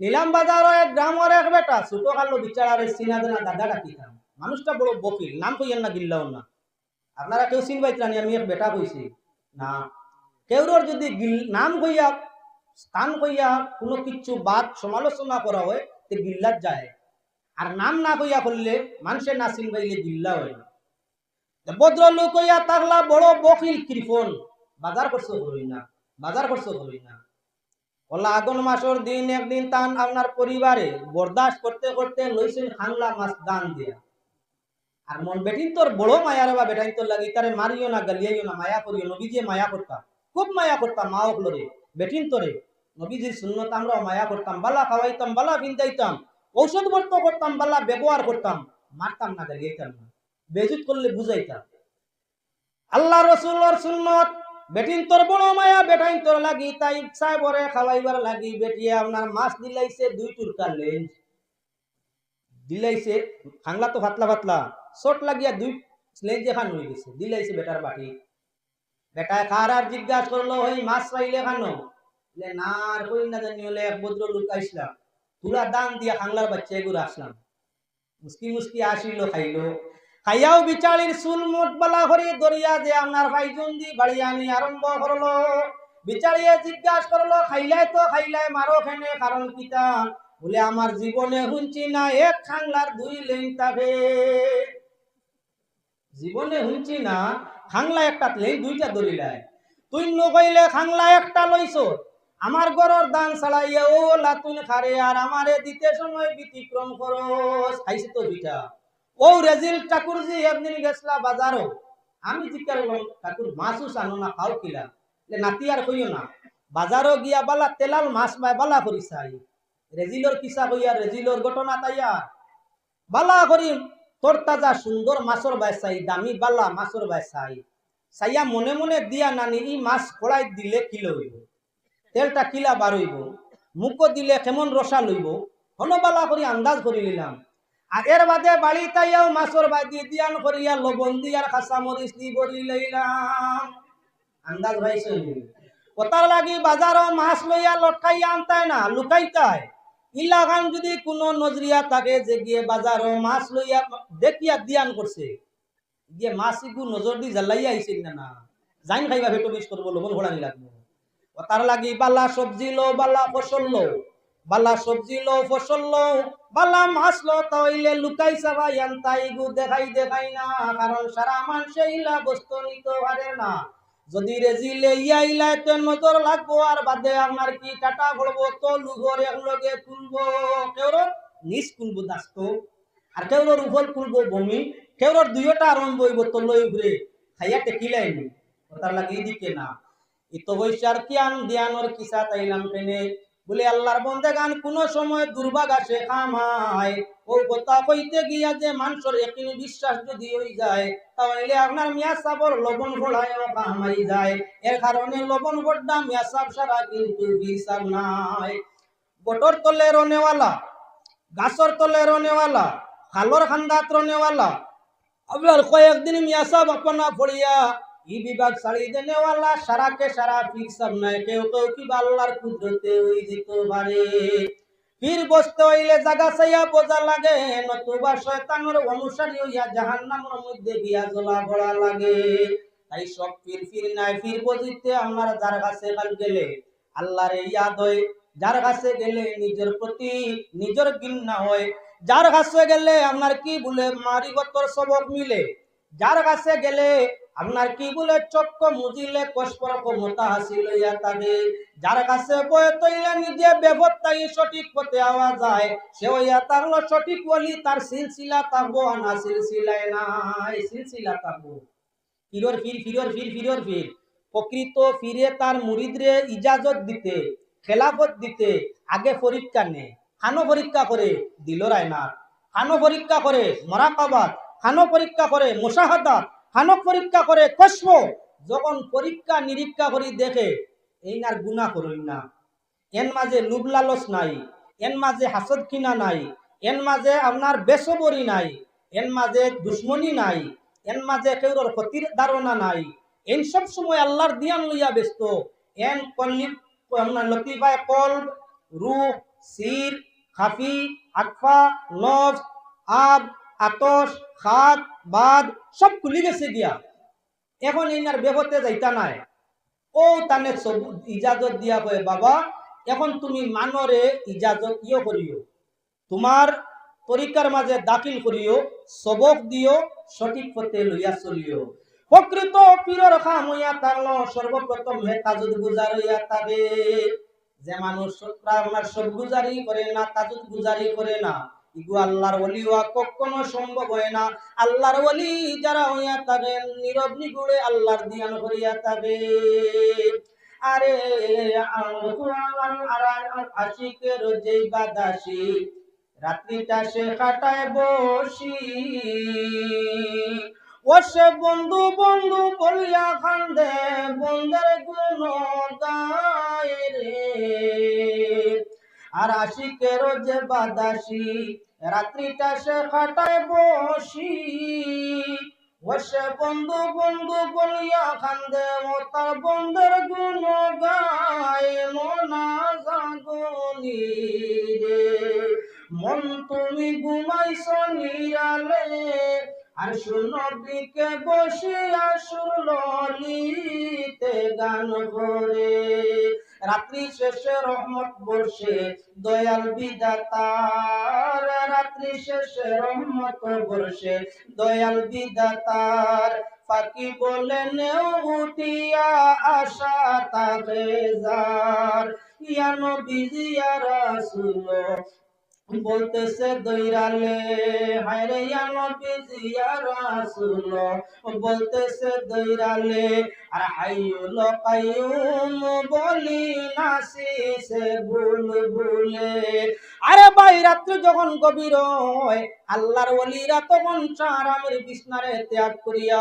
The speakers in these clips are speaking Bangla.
নিলাম বাজার এক গ্রামের এক, বেটা। ছোট কালো বিচারার চিনা জানা দাদা মানুষটা বড় বকিল, নাম কইয়েন না গিল্লাও না। আপনারা কেউ চিন পাইতানি আমি এক বেটা কইছি। না কেউর যদি নাম কইয়া, স্থান কইয়া কোনো কিছু বাদ সমালোচনা করা হয়, তে গিল্লাত যায়। আর নাম না কইয়া করলে মানুষের না চিন পাইলে গিল্লা হয় না। তে ভদ্রলোক কইয়া তাকলা বড় বকিল কৃপন বাজার করছ করই না বাজার করছ করই না ওলা আগুন মাসের দিন একদিন তান আপনার পরিবারে বরদাস্ত করতে করতে লইছেন খাংলা মাছ দান দিয়া। আর মন বেটিন তোর বড় মায়া রে বা বেটাইন তোর লাগি তারে মারিও না, গালিয়াইও না, মায়া করিও নবীজি মায়া করতাম, খুব মায়া করতাম, মা ওগুলোরে বেটিন তোরে। নবীজির সুন্নত আমরা মায়া করতাম, বালা খাওয়াইতাম, বালা বিন্দাইতাম, ঔষধ বর্ত করতাম, বালা ব্যবহার করতাম, মারতাম না, গালিয়াইতাম না বেজুত করলে বুঝাইতাম। আল্লাহ রসুলোর সুন্নত বেটিন তোর বড় মায়া, বেটাইন তোর লাগি, তাই বরে খাওয়াইবার লাগি। বেটিয়ে আপনার মাছ দিলাইছে দুই টুরকার লেঞ্জ দিলাইছে খাংলা তো ফাতলা ফাতলা। শর্ট লাগিয়া দুই লেঞ্জ এখান হয়ে গেছে। দিলাইছে বেটার বাটি। বেটায় খার আর জিজ্ঞাসা করল, ওই মাছ পাইলে খানো না, আর কই না জানি, হলে এক ভদ্র লোক আইসলাম। তুলা দান দিয়া খাংলার বাচ্চা এগুলো আসলাম। মুসকি মুসকি আসিল, খাইলো। খাইয়াও বিচালির চুল মুঠ বলা হরি দরিয়া যে আপনার ভাইজন দি বাড়ি আরম্ভ করল। বিচারিয়ে জিজ্ঞাসা করল, খাইলাই তো, খাইলাই মারো খেনে কারণ কিতা বলে, আমার জীবনে হুঁচি না এক খাংলার দুই লেন তাবে জীবনে হুঁচি না, খাংলা একটা লেন দুইটা দরিলায় তুই নকইলে খাংলা একটা লইছ। আমার গরর দান ছাড়াইয়া ও লাতুন খারে, আর আমারে দিতে সময় ব্যতিক্রম খরচ খাইছি তো দুইটা। ও রেজিল ঠাকুর জি একদিন গেছলা বাজারও আমি জিজ্ঞাসা ঠাকুর মাছও আনো না, খাও কিলা? নাতি আর কইও না। বাজারও গিয়া বালা, তেলাল মাছ পায় বালা করি চাই রেজিলর কিসা কইয়া রেজিলর ঘটনা তাইয়া বালা করি তোর তাজা সুন্দর মাছর দামি বালা মাছর মনে মনে দিয়া নানি, ই মাছ কড়াই দিলে কিলো হইব তেলটা কিলা বার হইব মুখো দিলে কেমন রসা লইব? হলো বালা করি আন্দাজ করি নিলাম আর এর বাদে বাড়ি তাইয়াও মাছর বাদি দিয়ান করিয়া লবণ দিয়ার খাসা মরিচ দি বরি লইলাম। আন্দাজ ভাইছে কথার লাগি বাজারও মাছ লইয়া লটকাইয়া আনতায় না, লুকাইতায়। ইলাকান যদি কোনো নজরিয়া থাকে যে গিয়ে বাজারও মাছ লইয়া দেখিয়া দিয়ান করছে, গিয়ে মাছ ইগু নজর দি জ্বালাইয়া আইছে না না? জাইন খাইবা ভেটো বিষ করব, লবণ ঘোড়ানি লাগবে কথার লাগি বালা সবজি লো, বালা ফসল লো। বালা সবজি লো, ফসল লো, বালা মাছ লো, তাইলে লুকাই সাবাই আনতাই গু দেখাই দেখাই না, কারণ সারা মানুষ ইলা বস্তু নিতে পারে না। যদি রেজিলে ইয়াইলাই তো নজর লাগবো, আর বাদে আপনার কি কাটা ঘড়বো তো লুঘর একলগে তুলবো। কেউর নিচ কুলবো দাস্ত, আর কেউর উপর কুলবো বমি কেউর দুইটা আরম্ভ হইব তো লই ঘুরে, খাইয়া টেকিলাই নি তার লাগে দিকে না। ইতো বৈশার কিয়ান দিয়ানোর কিসা তাইলাম কেনে বলে, আল্লাহর বন্দে গান কোন সময় দুর্ভাগ আসে খামায় ও কথা কইতে গিয়া যে মানুষের একদিন বিশ্বাস যদি হই যায়, তাহলে আপনার মিয়া সাবর লবণ কামাই যায়। এর কারণে লবণ গোড্ডা মিয়া সাব সারা কিন্তু হিসাব নাই। বটর তলে রনেওয়ালা গাছর তলে রনেওয়ালা খালর খান্দাত রনেওয়ালা আপনার কয়েকদিন মিয়া সাব আপনা ফড়িয়া ই বিভাগ ছাড়ি দেনেওয়ালা সারা নাই। কেউ কেউ কি কুদরতে ওই পারে ফির বসতে হইলে জাগা বোঝা লাগে, নতুবা অনুসারী হইয়া মধ্যে জ্বলা ভরা লাগে। তাই সব ফির ফির নাই, ফির বজিতে আমার যার কাছে কাল গেলে, আল্লাহরে ইয়াদ হয় যার কাছে গেলে নিজের প্রতি নিজের ঘৃণা হয়। যার কাছে গেলে আপনার কি বলে মারিগতর সবক মিলে। যার কাছে গেলে আপনার কি বলে, চক্ক মুজিলে কষ্পর ক্ষমতা হাসিল তাকে। যার কাছে বয়ে তৈলে নিজে ব্যবস্থাই সঠিক পথে আওয়া যায়, সে ইয়া তারলো সঠিক বলি তার সিলসিলা তাবো আনা সিলসিলায় নাই, সিলসিলা তাবো। ফিরর ফির ফিরর ফির ফিরর ফির। প্রকৃত ফিরে তার মুরিদরে ইজাজত দিতে, খেলাফত দিতে, আগে পরীক্ষা নে। খানো পরীক্ষা করে, দিল রায়নার খানো পরীক্ষা করে, মরাকাবাদ। খানো পরীক্ষা করে, মোশাহাদাত। খানক পরীক্ষা করে কষ্প যখন পরীক্ষা নিরীক্ষা করি দেখে, এই নার গুণা করই না। এন মাঝে লুব লালস নাই এন মাঝে হাসদ কিনা নাই এন মাঝে আপনার বেসবরি নাই এন মাঝে দুশ্মনী নাই এন মাঝে কেউর ক্ষতির ধারণা নাই। এন সব সময় আল্লাহর দিয়ান লইয়া ব্যস্ত। এন আপনার লতিফায় কল রূপ সির, খাফি আকফা নফ আব আতস খাত বাদ, সব খুলি গেছে গিয়া এখন ইনার বেহতে যাইতা নাই। ও তানে সব ইজাজত দিয়া কয়, বাবা, এখন তুমি মানরে ইজাজত ইয়ে করিও। তোমার তরিকার মাঝে দাখিল করিও, সবক দিও, সঠিক পথে লইয়া চলিও। প্রকৃত পীরর খাম হইয়া সর্বপ্রথম হে তাজুদ গুজার তাবে যে মানুষ সব গুজারি করে না, তাজুদ গুজারি করে না। ইগু আল্লাহর ওলি হওয়া কখনো সম্ভব হয় না। আল্লাহর ওলি যারা হইয়া তাবে নীরব নিগুড়ে আল্লাহর দিয়ান করিয়া তাবে আরে আশিকের যেই বাদাসি রাত্রিটা সে কাটায় বসি। ও সে বন্ধু বন্ধু বলিয়া কান্দে, বন্ধের গুণ আর আশিকের যে বাদাসি। রাত্রিটা সে খাটায় বসি। ও সে বন্ধু বন্ধু বলিয়া খান্দে ও তার বন্ধের গুণ গায় মনা জাগনি রে। মন তুমি ঘুমাইছ নিরালে, আর সুনবীকে বসে আসুর ললিতে গান করে রাত্রি শেষে রহমত বর্ষে, দয়াল বিদাতার রাত্রি শেষে রহমত বর্ষে, দয়াল বিদাতার ফাঁকি বলেন উঠিয়া আশা তাকে যার। ইয়ানো বিজিয়া রাসুল বলতেছে দৈরালে, হায়রে দৈরালে, আর বলি নাসিসে ভুল ভুলে। আরে ভাই, রাত্রি যখন গভীর হয়, আল্লাহর ওলিরা তখন চার আমের বিছনারে ত্যাগ করিয়া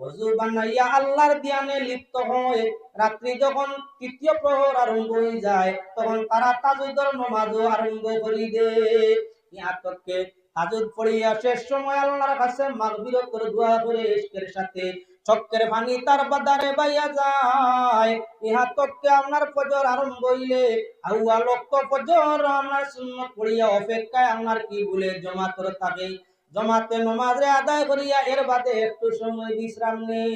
ওযু বানাইয়া আল্লাহর ধ্যানে লিপ্ত হয়। রাত্রি যখন তৃতীয় প্রহর আরম্ভ হয়ে যায়, তখন তারা তাজুদর নমাজও আরম্ভ করি দে ইহাতকে তাজুদ পড়িয়া শেষ সময় আল্লাহর কাছে করে দোয়া করে ইশকের সাথে চক্কের পানি তার বাদারে বাইয়া যায়। ইহা তককে আপনার ফজর আরম্ভ হইলে ফজর আপনার পড়িয়া অপেক্ষায় আপনার কি বলে জমা করে থাকে? জমাতে নমাজে আদায় করিয়া এর বাদে একটু সময় বিশ্রাম নেই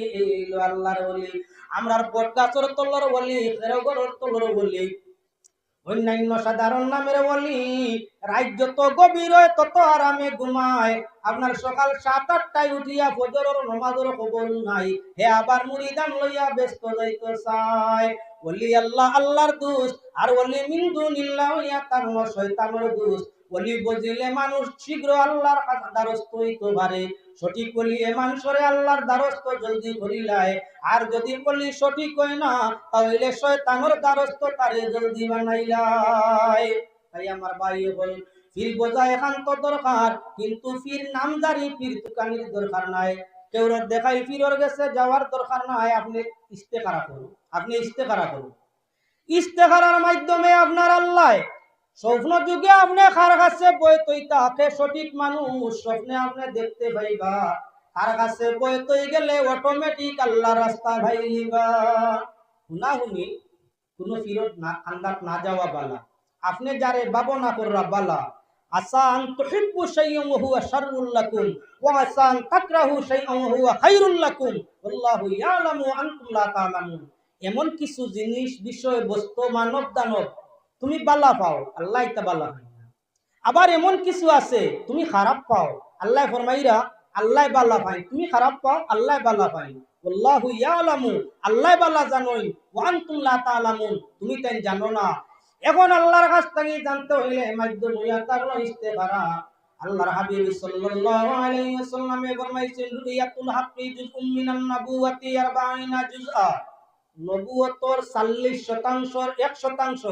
আল্লাহর বলি। আমরা বটগাছর তলর বলি খেরগর তলর বলি। অন্যান্য সাধারণ নামের বলি, রাত যত গভীর তত আরামে ঘুমায়। আপনার সকাল সাত, আটটায় উঠিয়া ফজরের নমাজের খবর নাই। হে আবার মুড়িদান লইয়া ব্যস্ত যাইতে চায়। বলি, আল্লাহ, আল্লাহর দুষ। আর বলি মিন্দু নিল্লা হইয়া তার শয়তানের দুষ। বলি বুঝিলে মানুষ শীঘ্র আল্লাহর দ্বারস্থ হইতে পারে। সঠিক বলিয়ে মানুষরে আল্লাহর দ্বারস্থ জলদি করিলায়, আর যদি বলি সঠিক হয় না, তাহলে দ্বারস্থ তারে জলদি বানাইলায়। তাই আমার ভাই বল ফির বোঝা দরকার, কিন্তু ফির নামদারি, ফির তুকানির দরকার নাই। কেউ দেখাই ফিরর গেছে যাওয়ার দরকার নাই। আপনি ইস্তেকারা করুন, আপনি ইস্তেকারা করুন। ইস্তেকারার মাধ্যমে আপনার আল্লাহ স্বপ্ন যুগে আপনি কার কাছে বই সঠিক মানুষ স্বপ্নে আপনি দেখতে কার কাছে বই গেলে অটোমেটিক আল্লাহ রাস্তা শুনি কোনো ফিরত না আন্দাত না যাওয়া বালা। আপনি যারে ভাবনা কররা বালা। আসা আন তুহিব্বু হুয়া শাররুল লাকুম, ওয়া আসা আন তাকরাহু ওয়া হুয়া লাকুম। আল্লাহু ইয়ালামু আনতুম লা তা'লামুন এমন কিছু জিনিস, বিষয়, বস্তু মানব দানব তুমি বালা পাও, আল্লাহ ইতা বালা পাই না। আবার এমন কিছু আছে, তুমি খারাপ পাও। আল্লাহ ফরমাইরা, আল্লাহ বালা পাই তুমি খারাপ পাও, আল্লাহ বালা পাই ইয়ালামু, আল্লাহ জানোই। ওয়া আনতুম লা তা'লামুন, তুমি তাই জানো না। এখন আল্লাহর কাছ থেকে জানতে হইলে আল্লাহর হাবিব সাল্লাল্লাহু আলাইহি ফরমাইছেন জুজউম মিনান নাবুওয়াতি 40 জুজআ। নবুয়তর 40 শতাংশর 1 শতাংশ।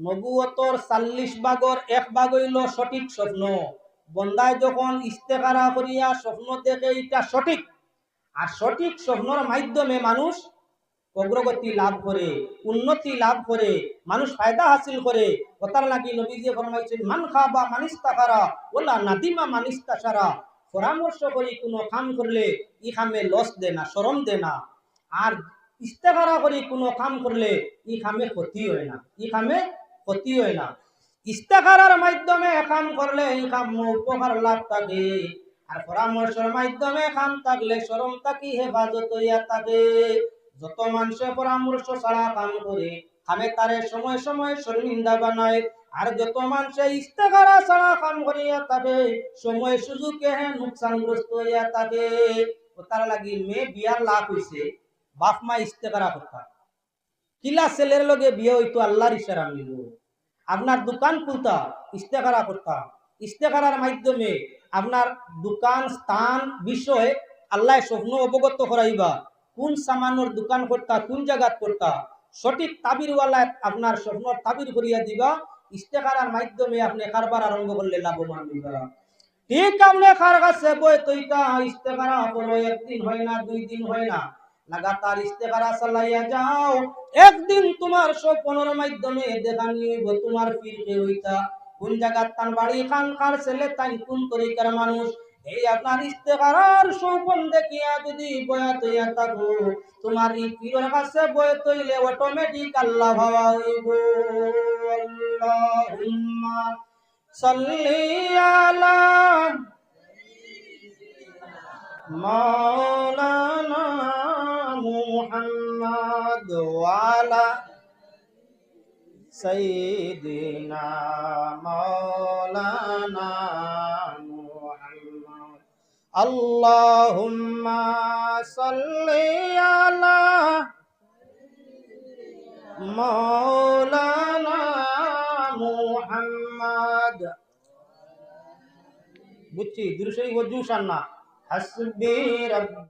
নবুয়তর 40 ভাগর এক ভাগ হইল সঠিক স্বপ্ন। বন্দায় যখন ইস্তেখারা করিয়া স্বপ্ন দেখে এটা সঠিক। আর সঠিক স্বপ্নর মাধ্যমে মানুষ অগ্রগতি লাভ করে উন্নতি লাভ করে মানুষ ফায়দা হাসিল করে কথার লাগি নবীজি ফরমাইছেন মান খাবা মানিস্তাকারা ওলা নাদিমা মানিস্তাসারা পরামর্শ করি কোনো কাম করলে ই কামে লস দে না শরম দে না। আর ইস্তেকারা করি কোনো কাম করলে ই কামে ক্ষতি হয় না, ই কামে ক্ষতি হয় না। ইস্তেখারার মাধ্যমে কাম করলে এই কাম উপকার লাভ থাকে। আর পরামর্শের মাধ্যমে কাম থাকলে শরম থাকি হেফাজত হইয়া থাকে। যত মানুষে পরামর্শ ছাড়া কাম করে খামে তারে সময় সময় শর্মিন্দা বানায়। আর যত মানুষে ইস্তেখারা ছাড়া কাম করিয়া থাকে, সময় সুযোগে হে নুকসানগ্রস্ত হইয়া থাকে। তার লাগি মেয়ে বিয়ার লাভ হইছে। বাপ মা ইস্তেখারা কথা কিলা ছেলের লগে বিয়ে হইতো, আল্লাহর ইশারা মিলব আপনার দোকান খুলতা, ইস্তেখারা করতা ইস্তেখারার মাধ্যমে আপনার দোকান, স্থান, বিষয় আল্লাহ স্বপ্ন অবগত করাইবা। কোন সামানোর দোকান করতা, কোন জায়গাত করতা, সঠিক তাবিরওয়ালা আপনার স্বপ্ন তাবির করিয়া দিবা। ইস্তেখারার মাধ্যমে আপনি কারবার আরম্ভ করলে লাভবান হইবা। ঠিক আপনি কার কাছে বই তৈতা, ইস্তেখারা করো একদিন হয় না, দুই দিন হয় না। লাগাতার ইস্তেখারা চালাইয়া যাও। একদিন তোমার স্বপ্নের মাধ্যমে দেখা নিব তোমার ফিরবে হইতা কোন জায়গার তান বাড়ি, খান কার ছেলে, তাই কোন তরিকার মানুষ? এই আপনার ইস্তেখারার স্বপন দেখিয়া যদি বয়াত হইয়া থাকো, তোমার এই পীরের কাছে বয়াত হইলে অটোমেটিক আল্লাহ ভাবা হইব। আল্লাহুম্মা আলা মাওলানা محمد وعلى سيدنا مولانا محمد اللهم صل على مولانا محمد بچي درشي وجوشنا حسبي رب